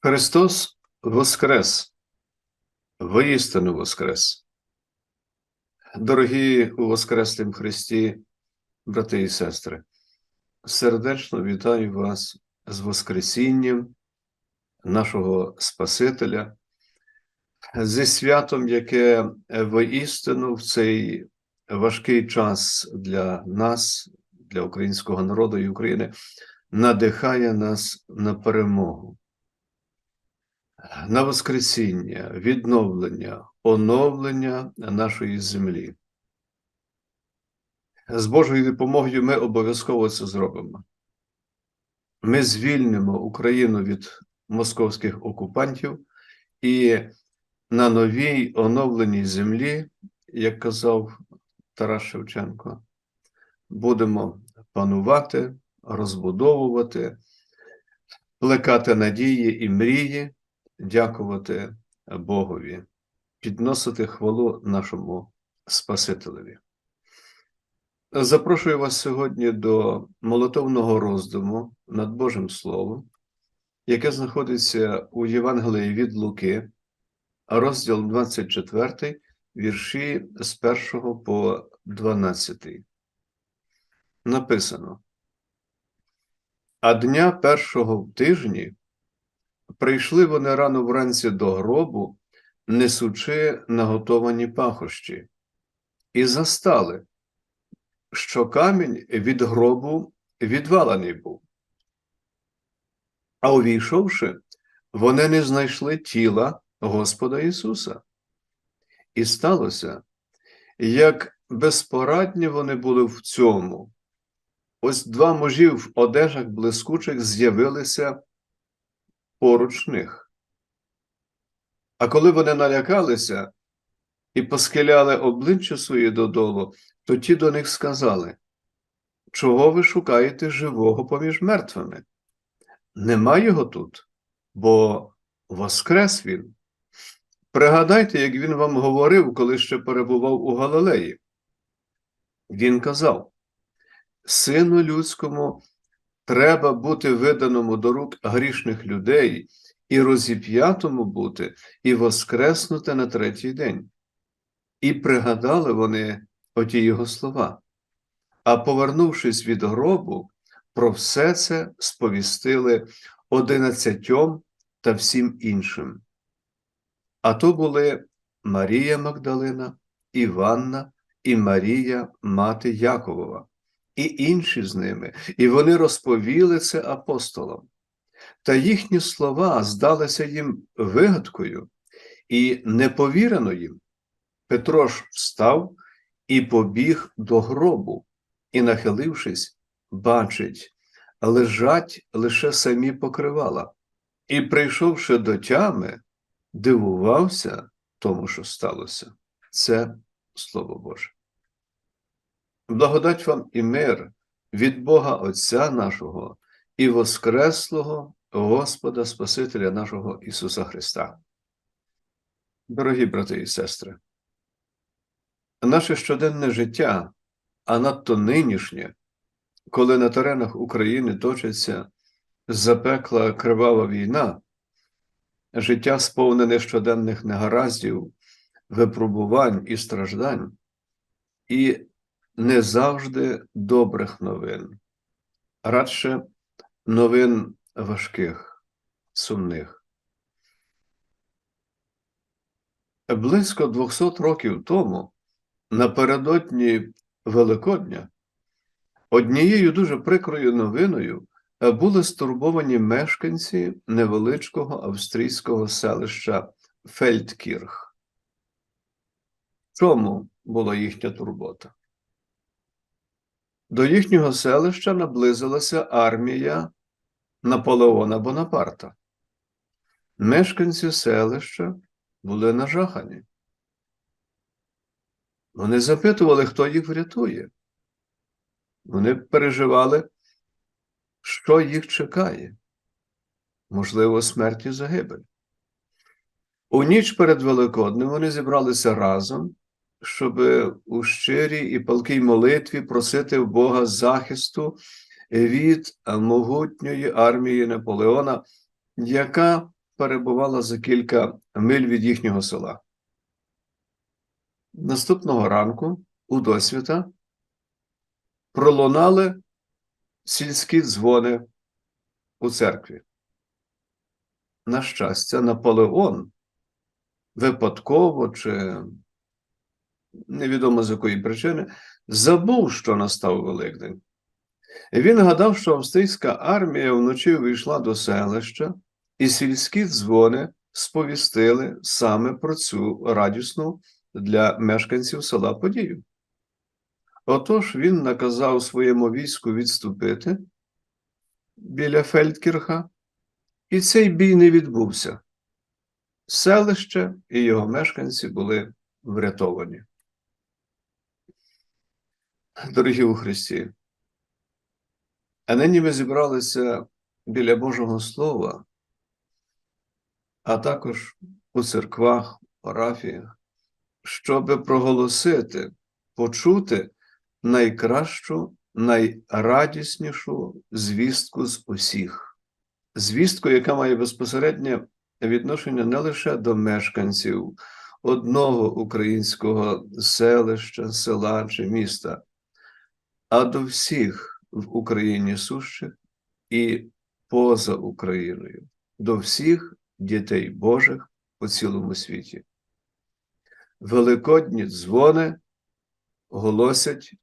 Христос Воскрес, воістину Воскрес. Дорогі у Воскреслім Христі, брати і сестри, сердечно вітаю вас з Воскресінням нашого Спасителя, зі святом, яке воістину в цей важкий час для нас, для українського народу і України, надихає нас на перемогу на Воскресіння, відновлення, оновлення нашої землі. З Божою допомогою ми обов'язково це зробимо. Ми звільнимо Україну від московських окупантів і на новій оновленій землі, як казав Тарас Шевченко, будемо панувати, розбудовувати, плекати надії і мрії дякувати Богові, підносити хвалу нашому Спасителеві. Запрошую вас сьогодні до молитовного роздуму над Божим Словом, яке знаходиться у Євангелії від Луки, розділ 24, вірші з 1 по 12. Написано: А дня першого в тижні Прийшли вони рано вранці до гробу, несучи наготовані пахощі, і застали, що камінь від гробу відвалений був. А увійшовши, вони не знайшли тіла Господа Ісуса. І сталося, як безпорадні вони були в цьому. Ось два мужі в одежах блискучих з'явилися поруч них. А коли вони налякалися і поскеляли обличчя свої додолу, то ті до них сказали, чого ви шукаєте живого поміж мертвими? Нема його тут, бо воскрес він. Пригадайте, як він вам говорив, коли ще перебував у Галилеї. Він казав: Сину людському треба бути виданому до рук грішних людей і розіп'ятому бути, і воскреснути на третій день. І пригадали вони оті його слова. А повернувшись від гробу, про все це сповістили одинадцятьом та всім іншим. А то були Марія Магдалина, Іванна і Марія, мати Яковова і інші з ними, і вони розповіли це апостолам. Та їхні слова здалися їм вигадкою і неповірено їм. Петро ж встав і побіг до гробу, і, нахилившись, бачить, лежать лише самі покривала, і, прийшовши до тями, дивувався тому, що сталося. Це Слово Боже. Благодать вам і мир від Бога Отця нашого і Воскреслого Господа Спасителя нашого Ісуса Христа. Дорогі брати і сестри, наше щоденне життя, а надто нинішнє, коли на теренах України точиться запекла кривава війна, життя сповнене щоденних негараздів, випробувань і страждань, і не завжди добрих новин, радше новин важких, сумних. Близько 200 років тому, напередодні Великодня, однією дуже прикрою новиною були стурбовані мешканці невеличкого австрійського селища Фельдкірх. Чому була їхня турбота? До їхнього селища наблизилася армія Наполеона Бонапарта. Мешканці селища були нажахані. Вони запитували, хто їх врятує. Вони переживали, що їх чекає, можливо, смерть і загибель. У ніч перед Великоднем вони зібралися разом щоб у щирій і палкій молитві просити в Бога захисту від могутньої армії Наполеона, яка перебувала за кілька миль від їхнього села. Наступного ранку у досвіта пролунали сільські дзвони у церкві. На щастя, Наполеон випадково чи невідомо з якої причини забув, що настав Великдень. Він гадав, що австрійська армія вночі увійшла до селища, і сільські дзвони сповістили саме про цю радісну для мешканців села подію. Отож він наказав своєму війську відступити біля Фельдкірха, і цей бій не відбувся. Селище і його мешканці були врятовані. Дорогі у Христі, а нині ми зібралися біля Божого Слова, а також у церквах, парафіях, щоб проголосити, почути найкращу, найрадіснішу звістку з усіх. Звістку, яка має безпосереднє відношення не лише до мешканців одного українського селища, села чи міста, а до всіх в Україні сущих і поза Україною, до всіх дітей Божих у цілому світі. Великодні дзвони голосять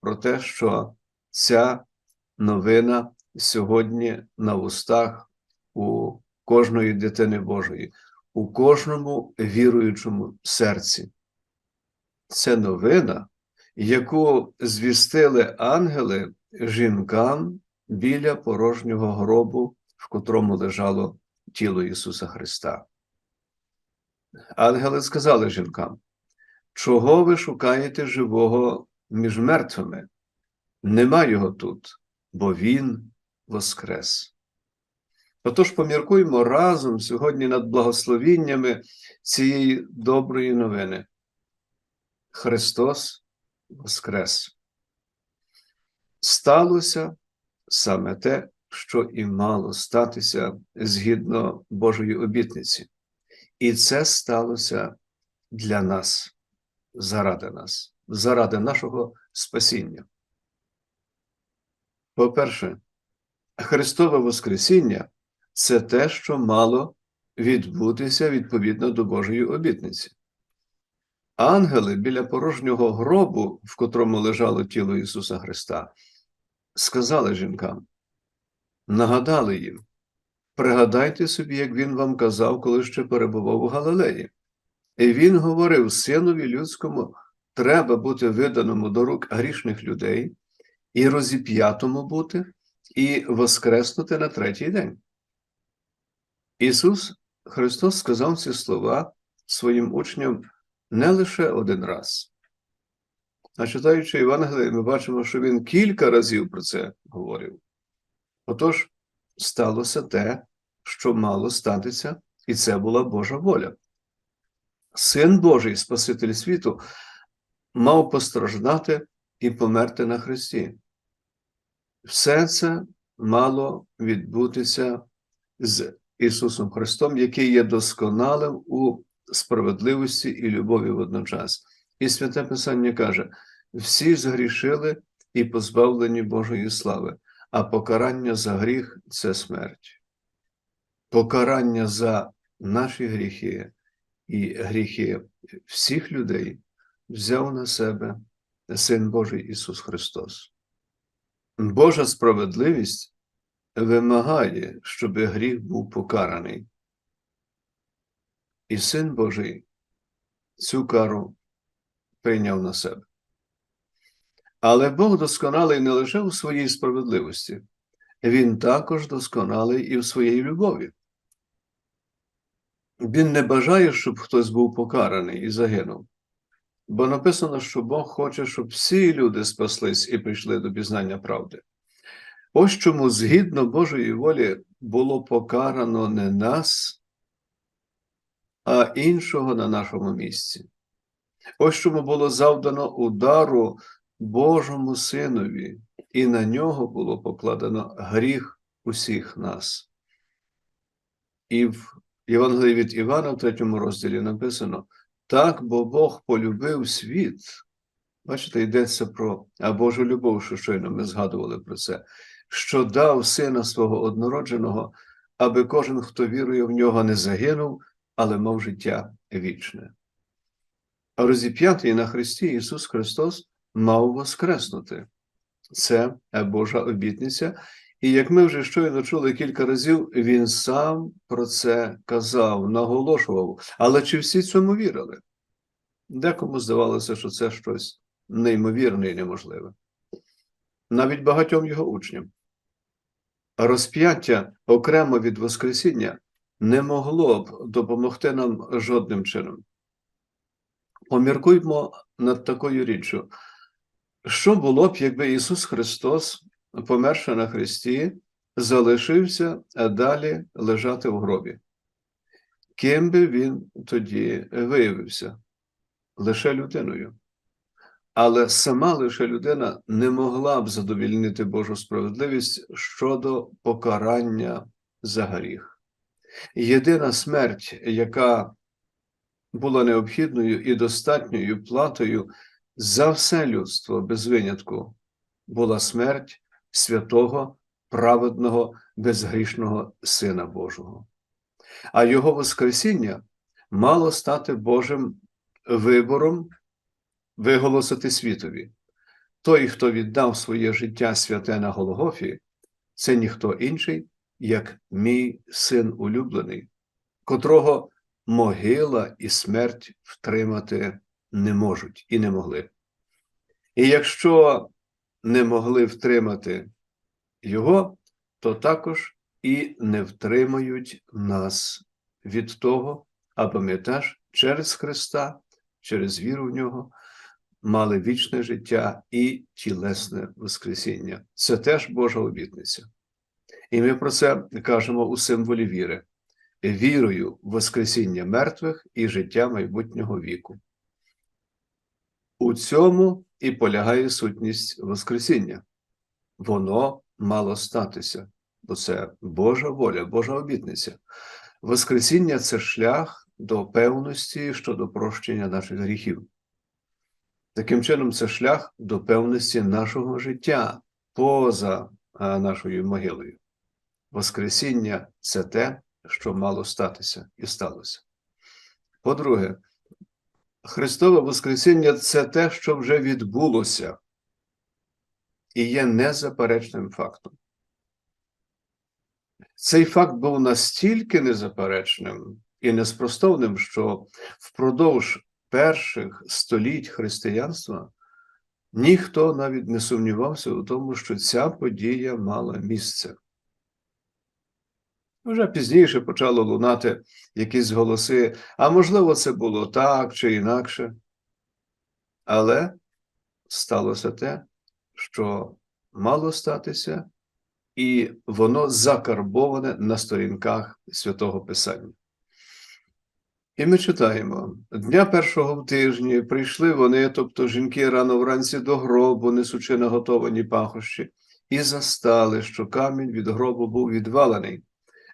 про те, що ця новина сьогодні на вустах у кожної дитини Божої, у кожному віруючому серці. Це новина, яку звістили ангели жінкам біля порожнього гробу, в котрому лежало тіло Ісуса Христа. Ангели сказали жінкам, чого ви шукаєте живого між мертвими? Нема його тут, бо Він воскрес. Отож, поміркуймо разом сьогодні над благословіннями цієї доброї новини. Христос Воскрес. Сталося саме те, що і мало статися згідно Божої обітниці. І це сталося для нас, заради нас, заради нашого спасіння. По-перше, Христове Воскресіння це те, що мало відбутися відповідно до Божої обітниці. Ангели біля порожнього гробу, в котрому лежало тіло Ісуса Христа, сказали жінкам, нагадали їм, пригадайте собі, як Він вам казав, коли ще перебував у Галилеї. І Він говорив синові людському, треба бути виданому до рук грішних людей, і розіп'ятому бути, і воскреснути на третій день. Ісус Христос сказав ці слова своїм учням не лише один раз. А читаючи Євангеліє, ми бачимо, що він кілька разів про це говорив. Отож, сталося те, що мало статися, і це була Божа воля. Син Божий, Спаситель світу, мав постраждати і померти на Христі. Все це мало відбутися з Ісусом Христом, який є досконалим у справедливості і любові водночас. І святе Писання каже: всі згрішили і позбавлені Божої слави, а покарання за гріх це смерть. Покарання за наші гріхи і гріхи всіх людей взяв на себе Син Божий Ісус Христос. Божа справедливість вимагає, щоб гріх був покараний. І Син Божий цю кару прийняв на себе. Але Бог досконалий не лише у своїй справедливості, Він також досконалий і в своїй любові. Він не бажає, щоб хтось був покараний і загинув. Бо написано, що Бог хоче, щоб всі люди спаслись і прийшли до пізнання правди. Ось чому згідно Божої волі було покарано не нас, а іншого на нашому місці. Ось чому було завдано удару Божому Синові, і на нього було покладено гріх усіх нас. І в Євангелії від Івана в третьому розділі написано: так, бо Бог полюбив світ. Бачите, йдеться про Божу любов, що щойно ми згадували про це, що дав сина свого однородженого, аби кожен, хто вірує в нього, не загинув, але мав життя вічне. А розіп'ятий на Христі Ісус Христос мав воскреснути. Це Божа обітниця. І як ми вже щойно чули кілька разів, Він сам про це казав, наголошував. Але чи всі цьому вірили? Декому здавалося, що це щось неймовірне і неможливе. Навіть багатьом його учням. Розп'яття окремо від Воскресіння не могло б допомогти нам жодним чином. Поміркуймо над такою річчю. Що було б, якби Ісус Христос, померши на Христі, залишився далі лежати в гробі? Ким би він тоді виявився? Лише людиною. Але сама лише людина не могла б задовільнити Божу справедливість щодо покарання за гріх. Єдина смерть, яка була необхідною і достатньою платою за все людство без винятку, була смерть святого, праведного, безгрішного Сина Божого. А Його Воскресіння мало стати Божим вибором виголосити світові. Той, хто віддав своє життя святе на Голгофі, це ніхто інший, як мій син улюблений, котрого могила і смерть втримати не можуть і не могли. І якщо не могли втримати його, то також і не втримають нас від того, ми теж через Христа, через віру в нього мали вічне життя і тілесне Воскресіння. Це теж Божа обітниця. І ми про це кажемо у символі віри, вірою в Воскресіння мертвих і життя майбутнього віку. У цьому і полягає сутність Воскресіння. Воно мало статися, бо це Божа воля, Божа обітниця. Воскресіння це шлях до певності щодо прощення наших гріхів. Таким чином, це шлях до певності нашого життя поза нашою могилою. Воскресіння це те, що мало статися і сталося. По-друге, Христове Воскресіння це те, що вже відбулося і є незаперечним фактом. Цей факт був настільки незаперечним і неспростовним, що впродовж перших століть християнства ніхто навіть не сумнівався у тому, що ця подія мала місце. Вже пізніше почало лунати якісь голоси, а можливо, це було так чи інакше. Але сталося те, що мало статися, і воно закарбоване на сторінках святого Писання. І ми читаємо: дня першого в тижні прийшли вони, тобто жінки рано вранці до гробу, несучи наготовані пахощі, і застали, що камінь від гробу був відвалений,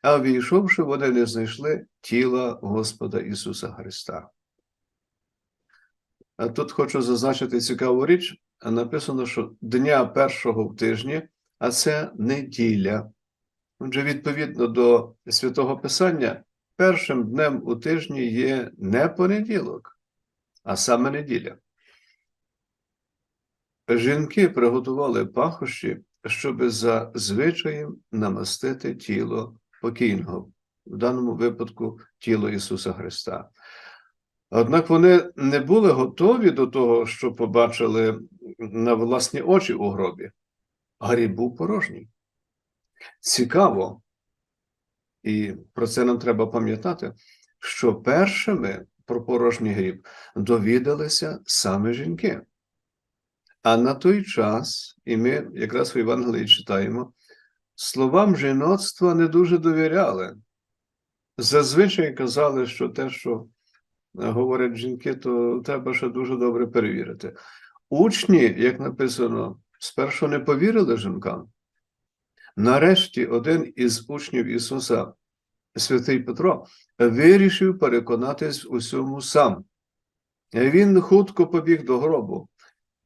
а війшовши, вони не знайшли тіла Господа Ісуса Христа. А тут хочу зазначити цікаву річ: написано, що дня першого в тижні, а це неділя. Отже, відповідно до святого Писання першим днем у тижні є не понеділок, а саме неділя. Жінки приготували пахощі, щоб за звичаєм намастити тіло покійного, в даному випадку тіло Ісуса Христа. Однак вони не були готові до того, що побачили на власні очі у гробі. Гріб був порожній. Цікаво, і про це нам треба пам'ятати, що першими про порожній гріб довідалися саме жінки. А на той час, і ми якраз в Євангелії читаємо, словам жіноцтва не дуже довіряли. Зазвичай казали, що те, що говорять жінки, то треба ще дуже добре перевірити. Учні, як написано, спершу не повірили жінкам. Нарешті один із учнів Ісуса святий Петро вирішив переконатись усьому сам. Він хутко побіг до гробу.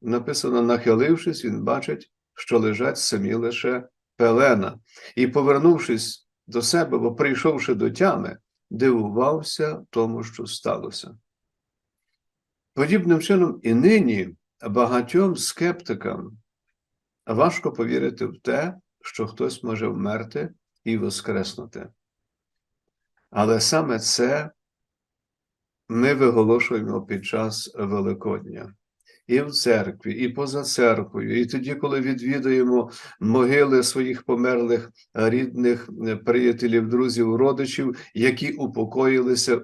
Написано, нахилившись, він бачить, що лежать самі лише пелена. І, повернувшись до себе, бо прийшовши до тями, дивувався тому, що сталося. Подібним чином, і нині багатьом скептикам важко повірити в те, що хтось може вмерти і воскреснути. Але саме це ми виголошуємо під час Великодня. І в церкві, і поза церквою, і тоді, коли відвідуємо могили своїх померлих рідних, е, приятелів, друзів, родичів, які упокоїлися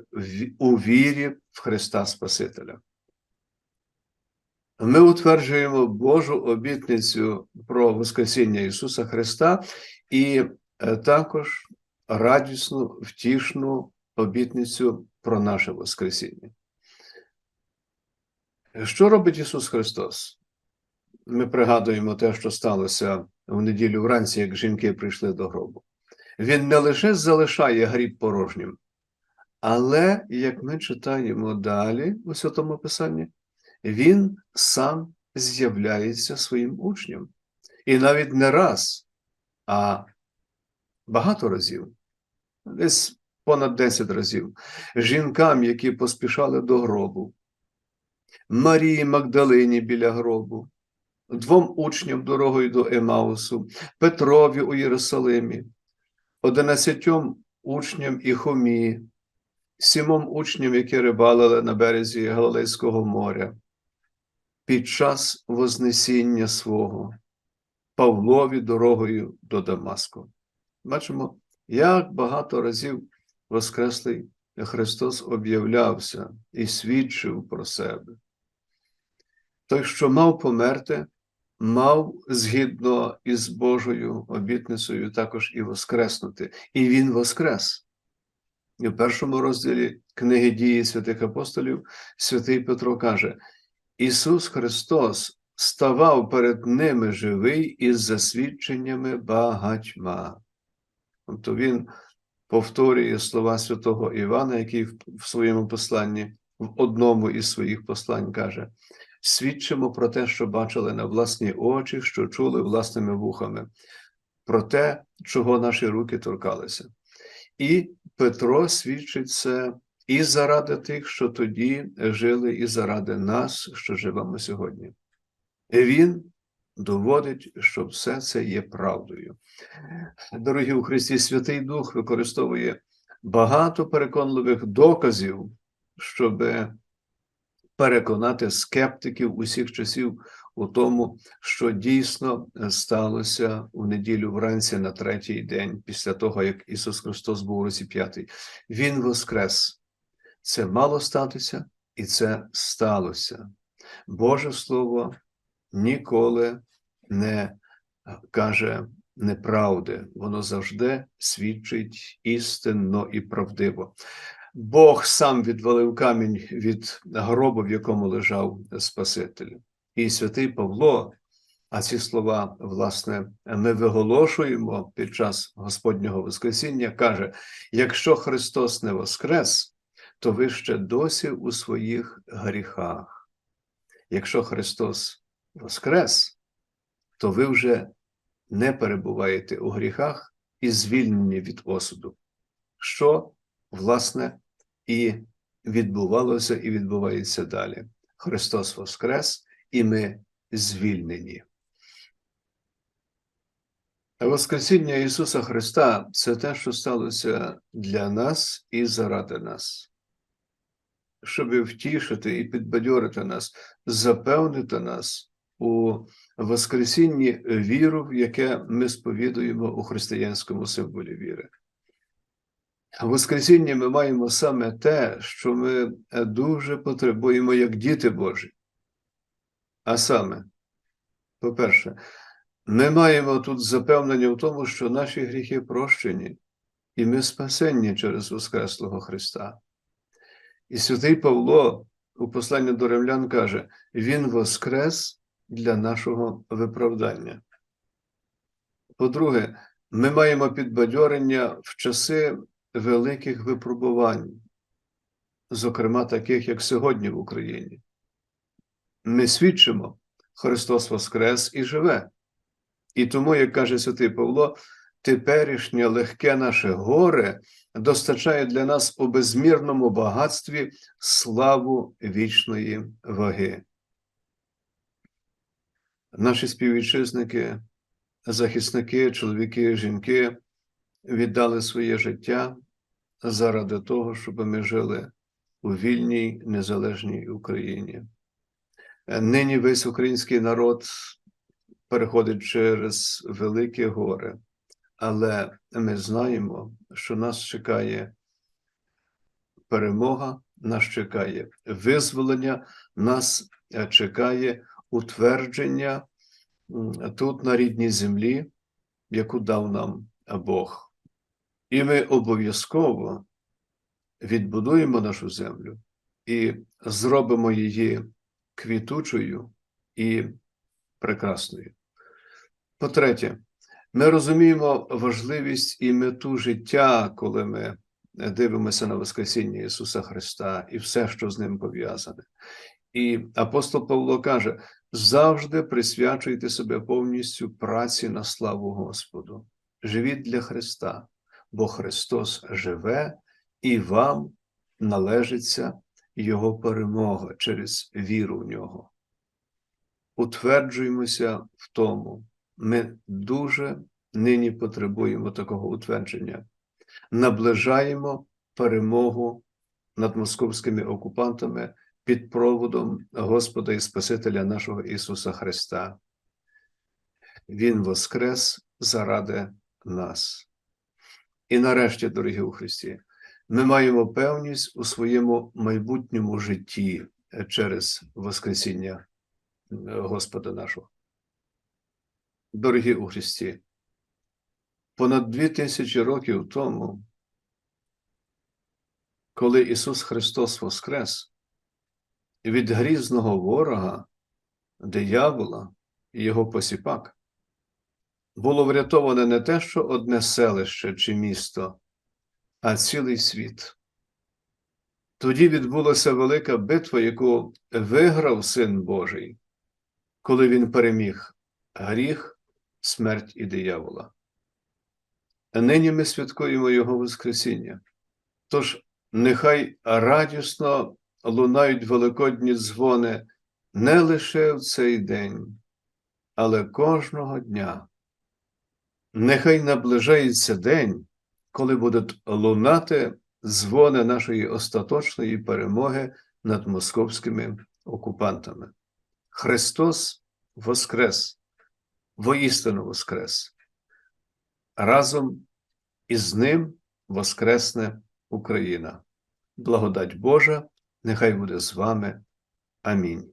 у вірі в Христа Спасителя. Ми утверджуємо Божу обітницю про Воскресіння Ісуса Христа і е, також радісну, втішну обітницю про наше Воскресіння. Що робить Ісус Христос? Ми пригадуємо те, що сталося в неділю вранці, як жінки прийшли до гробу. Він не лише залишає гріб порожнім, але, як ми читаємо далі у Святому Писанні, він сам з'являється своїм учням. І навіть не раз, а багато разів, десь понад 10 разів, жінкам, які поспішали до гробу, Марії Магдалині біля гробу, двом учням дорогою до Емаусу, Петрові у Єрусалимі, одинадцятьом учням і Хомі, сімом учням, які рибалили на березі Галилейського моря, під час Вознесіння свого, Павлові дорогою до Дамаску. Бачимо, як багато разів Воскреслий Христос об'являвся і свідчив про себе. Той, що мав померти, мав згідно із Божою обітницею також і воскреснути. І Він воскрес. І в першому розділі книги дії святих апостолів святий Петро каже: Ісус Христос ставав перед ними живий із засвідченнями багатьма. Тобто Він повторює слова святого Івана, який в своєму посланні, в одному із своїх послань каже: свідчимо про те, що бачили на власні очі, що чули власними вухами, про те, чого наші руки торкалися. І Петро свідчить це і заради тих, що тоді жили, і заради нас, що живемо сьогодні. Він доводить, що все це є правдою. Дорогі у Христі, Святий Дух використовує багато переконливих доказів, щоб переконати скептиків усіх часів у тому, що дійсно сталося у неділю вранці на третій день після того, як Ісус Христос був розіп'ятий. Він воскрес. Це мало статися, і це сталося. Боже Слово ніколи не каже неправди, воно завжди свідчить істинно і правдиво. Бог сам відвалив камінь від гробу, в якому лежав Спаситель. І святий Павло, а ці слова, власне, ми виголошуємо під час Господнього Воскресіння, каже: якщо Христос не воскрес, то ви ще досі у своїх гріхах. Якщо Христос воскрес, то ви вже не перебуваєте у гріхах і звільнені від осуду, що, власне, і відбувалося і відбувається далі. Христос Воскрес, і ми звільнені. Воскресіння Ісуса Христа це те, що сталося для нас і заради нас, щоб втішити і підбадьорити нас, запевнити нас у Воскресінні віру, в яке ми сповідуємо у християнському символі віри. В Воскресінні ми маємо саме те, що ми дуже потребуємо як діти Божі. А саме, по-перше, ми маємо тут запевнення в тому, що наші гріхи прощені, і ми спасенні через Воскреслого Христа. І святий Павло у посланні до римлян каже: Він воскрес для нашого виправдання. По-друге, ми маємо підбадьорення в часи великих випробувань, зокрема таких, як сьогодні в Україні. Ми свідчимо, Христос Воскрес і живе. І тому, як каже святий Павло, теперішнє легке наше горе достачає для нас у безмірному багатстві славу вічної ваги. Наші співвітчизники, захисники, чоловіки, жінки віддали своє життя заради того, щоб ми жили у вільній незалежній Україні. Нині весь український народ переходить через велике горе, але ми знаємо, що нас чекає перемога, нас чекає визволення, нас е, чекає утвердження тут, на рідній землі, яку дав нам Бог. І ми обов'язково відбудуємо нашу землю і зробимо її квітучою і прекрасною. По-третє, ми розуміємо важливість і мету життя, коли ми дивимося на Воскресіння Ісуса Христа і все, що з ним пов'язане. І апостол Павло каже: завжди присвячуйте себе повністю праці на славу Господу. Живіть для Христа, бо Христос живе і вам належиться Його перемога через віру в нього. Утверджуємося в тому. Ми дуже нині потребуємо такого утвердження. Наближаємо перемогу над московськими окупантами під проводом Господа і Спасителя нашого Ісуса Христа. Він воскрес заради нас. І нарешті, дорогі у Христі, ми маємо певність у своєму майбутньому житті через Воскресіння е, Господа нашого. Дорогі у Христі, понад дві тисячі років тому, коли Ісус Христос Воскрес, від грізного ворога, диявола і його посіпак, було врятоване не те, що одне селище чи місто, а цілий світ. Тоді відбулася велика битва, яку виграв Син Божий, коли він переміг гріх, смерть і диявола. Нині ми святкуємо Його Воскресіння. Тож нехай радісно лунають великодні дзвони не лише в цей день, але кожного дня. Нехай наближається день, коли будуть лунати дзвони нашої остаточної перемоги над московськими окупантами. Христос Воскрес, воістину Воскрес. Разом із Ним Воскресне Україна. Благодать Божа, нехай буде з вами. Амінь.